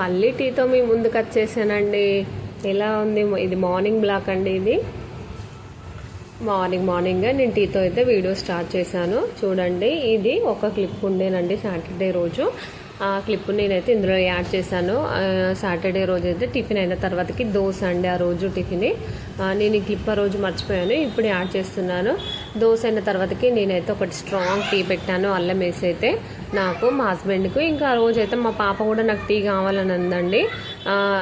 మళ్ళీ టీతో మీ ముందుకు వచ్చేసానండి. ఎలా ఉంది? ఇది మార్నింగ్ బ్లాక్ అండి ఇది. మార్నింగ్ మార్నింగ్ నేను టీతో అయితే వీడియో స్టార్ట్ చేశాను. చూడండి ఇది ఒక క్లిప్ ఉండేనండి సాటర్డే రోజు. ఆ క్లిప్ నేనైతే ఇందులో యాడ్ చేశాను. సాటర్డే రోజు అయితే టిఫిన్ అయిన తర్వాతకి దోశ అండి ఆ రోజు టిఫిన్. నేను ఈ క్లిప్ ఆ రోజు మర్చిపోయాను ఇప్పుడు యాడ్ చేస్తున్నాను. దోశ అయిన తర్వాతకి నేనైతే ఒకటి స్ట్రాంగ్ టీ పెట్టాను అల్లం వేసి అయితే. నాకు మా హస్బెండ్కు ఇంకా ఆ రోజు అయితే మా పాప కూడా నాకు టీ కావాలని అందండి.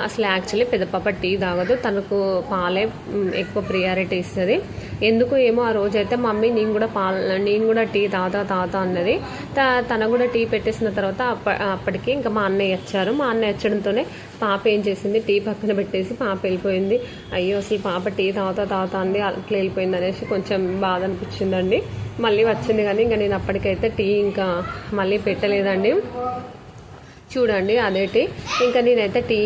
అసలు యాక్చువల్లీ పెద్ద పాప టీ తాగదు. తనకు పాలే ఎక్కువ ప్రియారిటీ ఇస్తుంది. ఎందుకు ఏమో ఆ రోజు అయితే మమ్మీ నేను కూడా పాల నేను కూడా టీ తాత తాత అన్నది. త- తన కూడా టీ పెట్టేసిన తర్వాత అప్ప అప్పటికి ఇంకా మా అన్నయ్య వచ్చారు. మా అన్నయ్య వచ్చడంతోనే పాప ఏం చేసింది? టీ పక్కన పెట్టేసి పాప వెళ్ళిపోయింది. అయ్యో అసలు పాప టీ తాగుతా తాగుతా అంది. అట్లా వెళ్ళిపోయింది అనేసి కొంచెం బాధ అనిపించిందండి. మళ్ళీ వచ్చింది కానీ ఇంకా నేను అప్పటికైతే టీ ఇంకా మళ్ళీ పెట్టలేదండి. చూడండి అదేటి ఇంకా నేనైతే టీ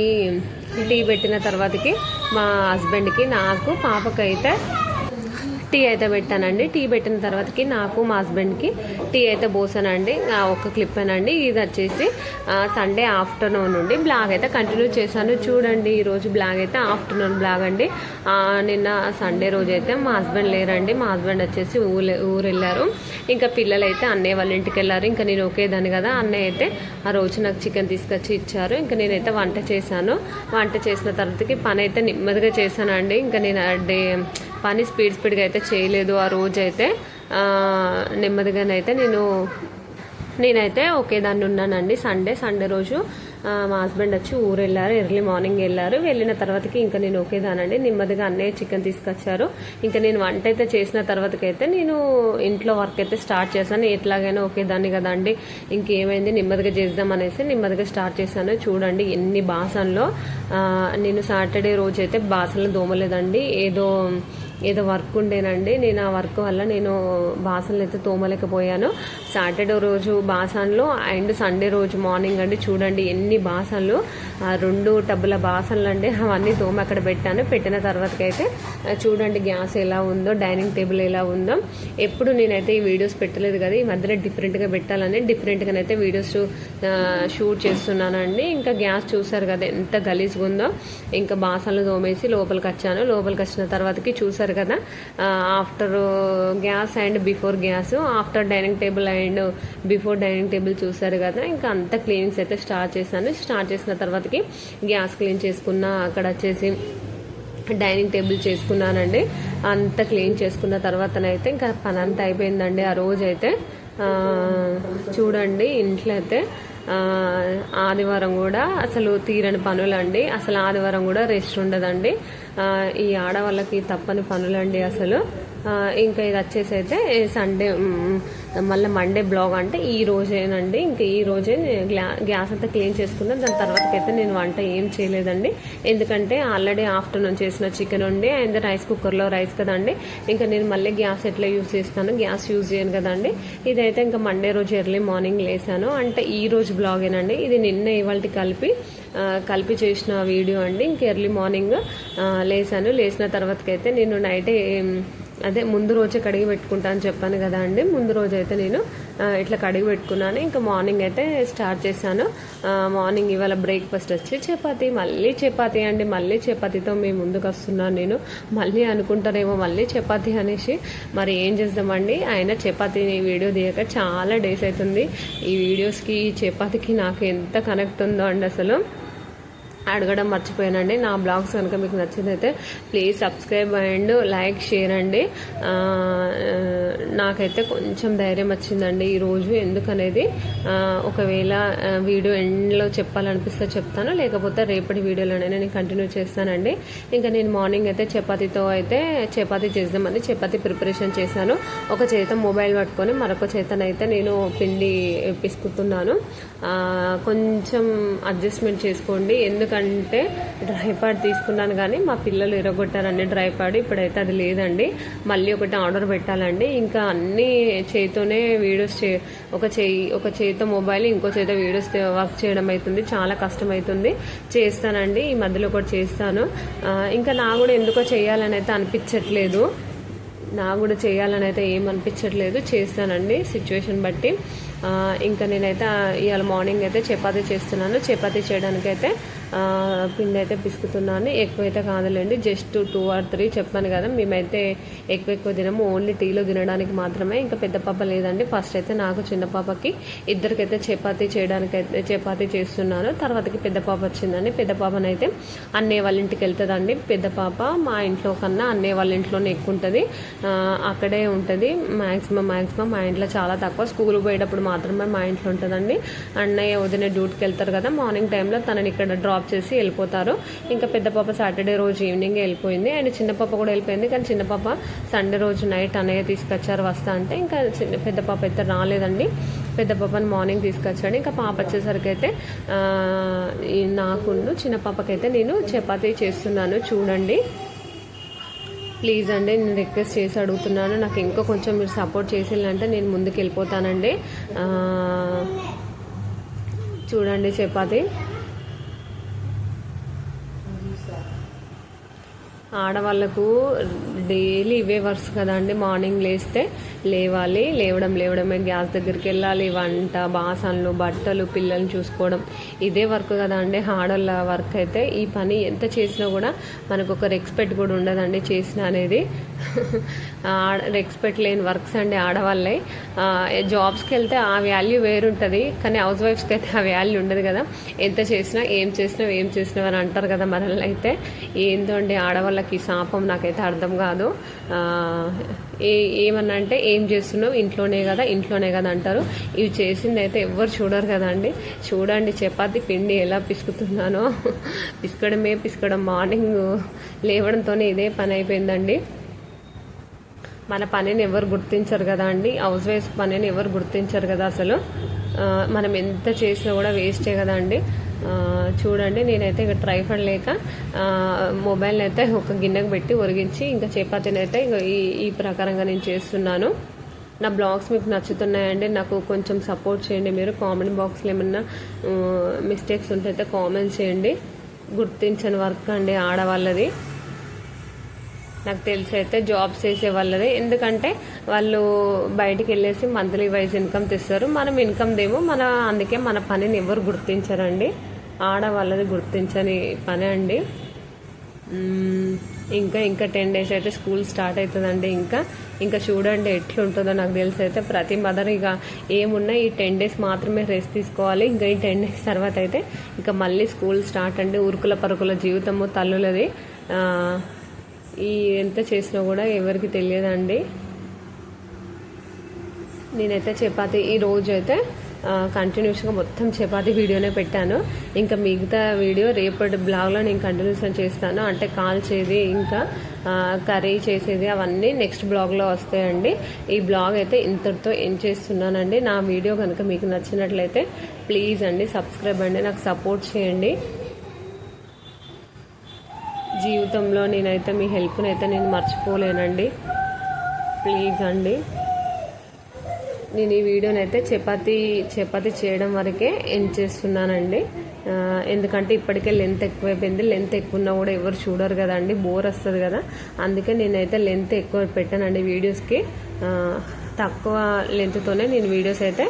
టీ పెట్టిన తర్వాతకి మా హస్బెండ్కి నాకు పాపకైతే టీ అయితే పెట్టానండి. టీ పెట్టిన తర్వాతకి నాకు మా హస్బెండ్కి టీ అయితే పోసానండి. ఒక క్లిప్ అండి ఇది వచ్చేసి సండే ఆఫ్టర్నూన్ నుండి బ్లాగ్ అయితే కంటిన్యూ చేశాను. చూడండి ఈరోజు బ్లాగ్ అయితే ఆఫ్టర్నూన్ బ్లాగ్ అండి. నిన్న సండే రోజు అయితే మా హస్బెండ్ లేరండి. మా హస్బెండ్ వచ్చేసి ఊరు ఊరు వెళ్ళారు ఇంకా పిల్లలు అయితే అన్నయ్య వాళ్ళ ఇంటికి వెళ్ళారు. ఇంకా నేను ఒకేదాన్ని కదా. అన్నయ్య అయితే ఆ రోజు నాకు చికెన్ తీసుకొచ్చి ఇచ్చారు. ఇంకా నేనైతే వంట చేశాను. వంట చేసిన తర్వాతకి పని అయితే నెమ్మదిగా చేశానండి. ఇంకా నేను డే పని స్పీడ్ స్పీడ్గా అయితే చేయలేదు ఆ రోజు అయితే నెమ్మదిగానైతే నేను నేనైతే ఒకే దాన్ని ఉన్నానండి. సండే సండే రోజు మా హస్బెండ్ వచ్చి ఊరు వెళ్ళారు ఎర్లీ మార్నింగ్ వెళ్ళారు వెళ్ళిన తర్వాతకి ఇంకా నేను ఒకేదానండి నెమ్మదిగా అన్నయ్య చికెన్ తీసుకొచ్చారు. ఇంకా నేను వంట అయితే చేసిన తర్వాతకైతే నేను ఇంట్లో వర్క్ అయితే స్టార్ట్ చేశాను. ఎట్లాగైనా ఒకేదాన్ని కదండి ఇంకేమైంది? నెమ్మదిగా చేద్దాం అనేసి నెమ్మదిగా స్టార్ట్ చేశాను. చూడండి ఎన్ని బాసనలో. నేను సాటర్డే రోజు అయితే బాసనలు దోమలేదండి. ఏదో ఏదో వర్క్ ఉండేనండి. నేను ఆ వర్క్ వల్ల నేను బాసనలు అయితే తోమలేకపోయాను. సాటర్డే రోజు బాసన్లు అండ్ సండే రోజు మార్నింగ్ అండి. చూడండి ఎన్ని బాసన్లు. ఆ రెండు టబ్బుల బాసన్లు అండి. అవన్నీ తోమ అక్కడ పెట్టాను. పెట్టిన తర్వాతకైతే చూడండి గ్యాస్ ఎలా ఉందో డైనింగ్ టేబుల్ ఎలా ఉందో. ఎప్పుడు నేనైతే ఈ వీడియోస్ పెట్టలేదు కదా ఈ మధ్యలో డిఫరెంట్గా పెట్టాలని డిఫరెంట్గానైతే వీడియోస్ షూట్ చేస్తున్నానండి. ఇంకా గ్యాస్ చూసారు కదా ఎంత గలీజ్గా ఉందో. ఇంకా బాసనలు తోమేసి లోపలికి వచ్చాను. లోపలికి వచ్చిన తర్వాతకి చూసారు కదా. After gas and before gas after dining table and before dining table చూసారు కదా. ఇంకా అంతా క్లీనింగ్స్ అయితే స్టార్ట్ చేశాను. స్టార్ట్ చేసిన తర్వాతకి గ్యాస్ క్లీన్ చేసుకున్న అక్కడ వచ్చేసి డైనింగ్ టేబుల్ చేసుకున్నానండి. అంతా క్లీన్ చేసుకున్న తర్వాతనైతే ఇంకా పని అంతా అయిపోయిందండి. ఆ రోజు అయితే చూడండి ఇంట్లో అయితే. ఆదివారం కూడా అసలు తీరని పనులండి. అసలు ఆదివారం కూడా రెస్ట్ ఉండదండి. ఈ ఆడవాళ్ళకి తప్పని పనులండి అసలు. ఇంకా ఇది వచ్చేసి అయితే సండే మళ్ళీ మండే బ్లాగ్ అంటే ఈ రోజేనండి. ఇంకా ఈ రోజే గ్యాస్ అంతా క్లీన్ చేసుకున్నాను. దాని తర్వాతకైతే నేను వంట ఏం చేయలేదండి. ఎందుకంటే ఆల్రెడీ ఆఫ్టర్నూన్ చేసిన చికెన్ ఉండి అండ్ రైస్ కుక్కర్లో రైస్ కదండి. ఇంకా నేను మళ్ళీ గ్యాస్ ఎట్లా యూజ్ చేస్తాను గ్యాస్ యూజ్ చేయను కదండి. ఇదైతే ఇంకా మండే రోజు ఎర్లీ మార్నింగ్ లేసాను. అంటే ఈ రోజు బ్లాగేనండి. ఇది నిన్న ఇవాళ కలిపి కలిపి చేసిన వీడియో అండి. ఇంక ఎర్లీ మార్నింగ్ లేసాను. లేసిన తర్వాతకైతే నేను నైటే అదే ముందు రోజే కడిగి పెట్టుకుంటా అని చెప్పాను కదా అండి. ముందు రోజు అయితే నేను ఇట్లా కడిగి పెట్టుకున్నాను. ఇంకా మార్నింగ్ అయితే స్టార్ట్ చేశాను. మార్నింగ్ ఇవాళ బ్రేక్ఫాస్ట్ వచ్చి చపాతీ మళ్ళీ చపాతీ అండి. మళ్ళీ చపాతీతో మేము ముందుకు వస్తున్నాను నేను. మళ్ళీ అనుకుంటారేమో మళ్ళీ చపాతీ అనేసి. మరి ఏం చేద్దామండి? ఆయన చపాతీని వీడియో తీయక చాలా డేస్ అవుతుంది. ఈ వీడియోస్కి ఈ చపాతీకి నాకు ఎంత కనెక్ట్ ఉందో అండి అసలు. అడగడం మర్చిపోయానండి. నా బ్లాగ్స్ కనుక మీకు నచ్చినైతే please subscribe and like share అండి. నాకైతే కొంచెం ధైర్యం వచ్చిందండి ఈరోజు ఎందుకనేది? ఒకవేళ వీడియో ఎండ్లో చెప్పాలనిపిస్తే చెప్తాను. లేకపోతే రేపటి వీడియోలోనే నేను కంటిన్యూ చేస్తానండి. ఇంకా నేను మార్నింగ్ అయితే చపాతీతో అయితే చపాతీ చేద్దామని చపాతీ ప్రిపరేషన్ చేశాను. ఒక చేత మొబైల్ పట్టుకొని మరొక చేతనైతే నేను పిండి పిసుకుతున్నాను. కొంచెం అడ్జస్ట్మెంట్ చేసుకోండి. ఎందుకంటే డ్రై పాడ్ తీసుకున్నాను కానీ మా పిల్లలు ఇరగొట్టారండి డ్రై ప్యాడ్ ఇప్పుడైతే అది లేదండి. మళ్ళీ ఒకటి ఆర్డర్ పెట్టాలండి. ఇంకా అన్ని చేతితోనే వీడియోస్ చే ఒక చేయి ఒక చేతితో మొబైల్ ఇంకో చేతితో వీడియోస్ వర్క్ చేయడం అవుతుంది. చాలా కష్టం అవుతుంది చేస్తానండి. ఈ మధ్యలో ఒకటి చేస్తాను. ఇంకా నా కూడా ఎందుకో చేయాలని అయితే అనిపించట్లేదు. నా కూడా చేయాలని అయితే ఏం అనిపించట్లేదు. చేస్తానండి సిచ్యువేషన్ బట్టి. ఇంకా నేనైతే ఇవాళ మార్నింగ్ అయితే చపాతీ చేస్తున్నాను. చపాతీ చేయడానికైతే పిండి అయితే పిసుకుతున్నాను. ఎక్కువైతే కాదులేండి. జస్ట్ టూ ఆర్ త్రీ చెప్పాను కదా. మేమైతే ఎక్కువ ఎక్కువ తినము. ఓన్లీ టీలో తినడానికి మాత్రమే. ఇంకా పెద్ద పాప లేదండి. ఫస్ట్ అయితే నాకు చిన్న పాపకి. ఇద్దరికైతే చపాతీ చేయడానికి అయితే చపాతీ చేస్తున్నాను. తర్వాతకి పెద్ద పాప వచ్చిందండి. పెద్ద పాపనైతే అన్నయ్య వాళ్ళ ఇంటికి వెళ్తుందండి. పెద్ద పాప మా ఇంట్లో కన్నా అన్నయ్య వాళ్ళ ఇంట్లోనే ఎక్కువ ఉంటుంది అక్కడే ఉంటుంది. మ్యాక్సిమం మ్యాక్సిమం మా ఇంట్లో చాలా తక్కువ. స్కూల్ పోయేటప్పుడు మాత్రమే మా ఇంట్లో ఉంటుందండి. అన్నయ్య వదిన డ్యూటీకి వెళ్తారు కదా. మార్నింగ్ టైంలో తనని ఇక్కడ డ్రాప్ చేసి వెళ్ళిపోతారు. ఇంకా పెద్ద పాప సాటర్డే రోజు ఈవినింగ్ వెళ్ళిపోయింది. అండ్ చిన్న పాప కూడా వెళ్ళిపోయింది. కానీ చిన్న పాప సండే రోజు నైట్ అన్నయ్య తీసుకొచ్చారు వస్తా అంటే. ఇంకా చిన్న పెద్ద పాప అయితే రాలేదండి. పెద్ద పాపని మార్నింగ్ తీసుకొచ్చాడు. ఇంకా పాప వచ్చేసరికి అయితే నాకుండు చిన్న పాపకైతే నేను చపాతీ చేస్తున్నాను. చూడండి. ప్లీజ్ అండి నేను రిక్వెస్ట్ చేసి అడుగుతున్నాను. నాకు ఇంకా కొంచెం మీరు సపోర్ట్ చేసేళ్ళంటే నేను ముందుకు వెళ్ళిపోతానండి. చూడండి చపాతీ. ఆడవాళ్ళకు డైలీ ఇవే వర్క్స్ కదండి మార్నింగ్ లేస్తే లేవాలి. లేవడం లేవడమే గ్యాస్ దగ్గరికి వెళ్ళాలి. వంట బాసనలు బట్టలు పిల్లల్ని చూసుకోవడం. ఇదే వర్క్ కదా అండి. ఆడవాళ్ళ వర్క్ అయితే ఈ పని ఎంత చేసినా కూడా మనకు ఒక రెస్పెక్ట్ కూడా ఉండదండి చేసిన అనేది. రెస్పెక్ట్ లేని వర్క్స్ అండి ఆడవాళ్ళే. జాబ్స్కి వెళ్తే ఆ వాల్యూ వేరుంటుంది. కానీ హౌస్ వైఫ్స్కి అయితే ఆ వాల్యూ ఉండదు కదా. ఎంత చేసినా ఏం చేసినా ఏం చేసినావు అని అంటారు కదా మనల్ని అయితే. ఏందో అండి ఆడవాళ్ళకి శాపం నాకైతే అర్థం కాదు. ఏ ఏమన్నా అంటే ఏం చేస్తున్నావు? ఇంట్లోనే కదా ఇంట్లోనే కదా అంటారు. ఇవి చేసింది అయితే ఎవ్వరు చూడరు కదండి చూడండి చపాతి పిండి ఎలా పిసుకుతున్నానో. పిసుకడమే పిసుకడం. మార్నింగ్ లేవడంతోనే ఇదే పని అయిపోయిందండి. మన పనిని ఎవరు గుర్తించరు కదా అండి. హౌస్ వైఫ్ పనిని ఎవరు గుర్తించరు కదా అసలు. మనం ఎంత చేసినా కూడా వేస్టే కదా అండి చూడండి నేనైతే ఇక ట్రైఫడ్ లేక మొబైల్ని అయితే ఒక గిన్నెకు పెట్టి ఒరిగించి ఇంకా చపాతీని అయితే ఈ ఈ ప్రకారంగా నేను చేస్తున్నాను. నా బ్లాగ్స్ మీకు నచ్చుతున్నాయండి నాకు కొంచెం సపోర్ట్ చేయండి మీరు. కామెంట్ బాక్స్లో ఏమన్నా మిస్టేక్స్ ఉంటే అయితే కామెంట్ చేయండి. గుర్తించని వర్క్ అండి ఆడవాళ్ళది. నాకు తెలిసి అయితే జాబ్స్ చేసే వాళ్ళదే. ఎందుకంటే వాళ్ళు బయటికి వెళ్ళేసి మంత్లీ వైజ్ ఇన్కమ్ తెస్తారు. మనం ఇన్కమ్ దేమో మన అందుకే మన పనిని ఎవరు గుర్తించరండి. ఆడవాళ్ళది గుర్తించని పని అండి. ఇంకా ఇంకా టెన్ డేస్ అయితే స్కూల్ స్టార్ట్ అవుతుందండి ఇంకా. ఇంకా చూడండి ఎట్లుంటుందో నాకు తెలిసి అయితే ప్రతి మదర్ ఇక ఏమున్నా ఈ టెన్ డేస్ మాత్రమే రెస్ట్ తీసుకోవాలి. ఇంకా ఈ టెన్ డేస్ తర్వాత అయితే ఇంకా మళ్ళీ స్కూల్ స్టార్ట్ అండి. ఉరుకుల పరుకుల జీవితము తల్లులది. ఈ ఎంత చేసినా కూడా ఎవరికి తెలియదండి. నేనైతే చపాతి ఈ రోజు అయితే కంటిన్యూస్గా మొత్తం చపాతి వీడియోనే పెట్టాను. ఇంకా మిగతా వీడియో రేపటి బ్లాగ్లో నేను కంటిన్యూస్గా చేస్తాను. అంటే కాల్చేది ఇంకా కర్రీ చేసేది అవన్నీ నెక్స్ట్ బ్లాగ్లో వస్తాయండి. ఈ బ్లాగ్ అయితే ఇంతటితో ఎండ్ చేస్తున్నానండి. నా వీడియో కనుక మీకు నచ్చినట్లయితే ప్లీజ్ అండి సబ్స్క్రైబ్ అండి. నాకు సపోర్ట్ చేయండి. జీవితంలో నేనైతే మీ హెల్ప్ని అయితే నేను మర్చిపోలేనండి. ప్లీజ్ అండి. నేను ఈ వీడియోని అయితే చపాతీ చపాతి చేయడం వరకే ఎండ్ చేస్తున్నానండి. ఎందుకంటే ఇప్పటికే లెంత్ ఎక్కువైపోయింది. లెంత్ ఎక్కువ ఉన్నా కూడా ఎవరు చూడరు కదండి. బోర్ వస్తుంది కదా. అందుకే నేనైతే లెంత్ ఎక్కువ పెట్టానండి వీడియోస్కి. తక్కువ లెంత్తోనే నేను వీడియోస్ అయితే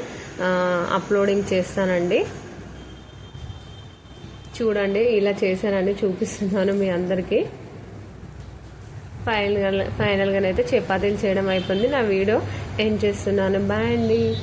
అప్లోడింగ్ చేస్తానండి. చూడండి ఇలా చేశానని చూపిస్తున్నాను మీ అందరికీ. ఫైనల్గా ఫైనల్గానైతే చపాతీలు చేయడం అయిపోయింది. నా వీడియో ఎండ్ చేస్తున్నాను. బాయ్ అండి.